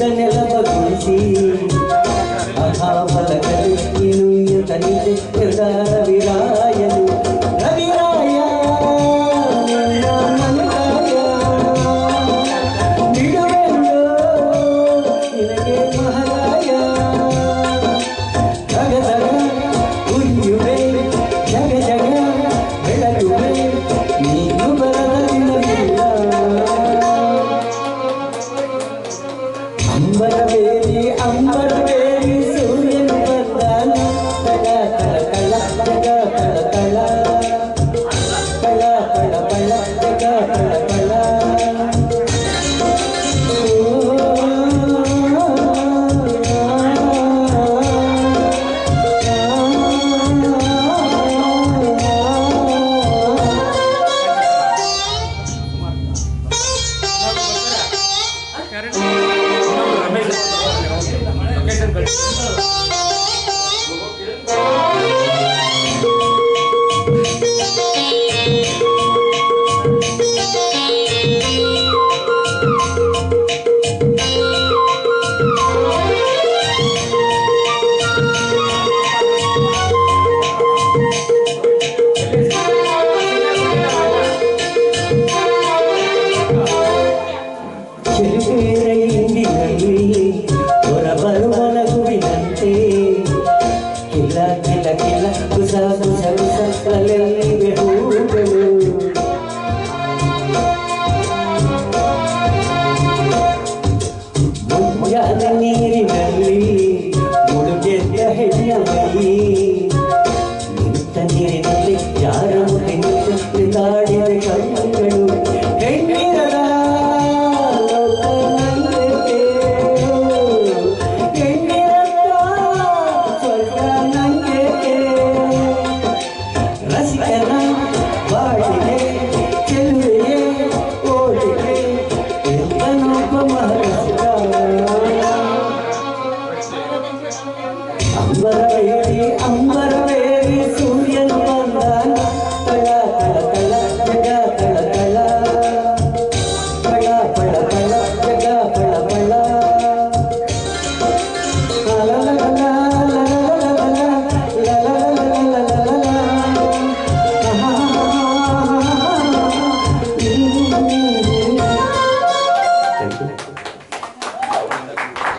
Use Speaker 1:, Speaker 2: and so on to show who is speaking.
Speaker 1: en el அம்பரவேதி அம்பரவே
Speaker 2: Oh.
Speaker 1: ನೀರಿನಲ್ಲಿ ಮುಳುಗೆದ್ದ ಹೆಜ್ಜೆ ಮೈ ನಿಂತ ನೀರಿನಲ್ಲಿ ಯಾರ ಮುಖ ನಿಂತ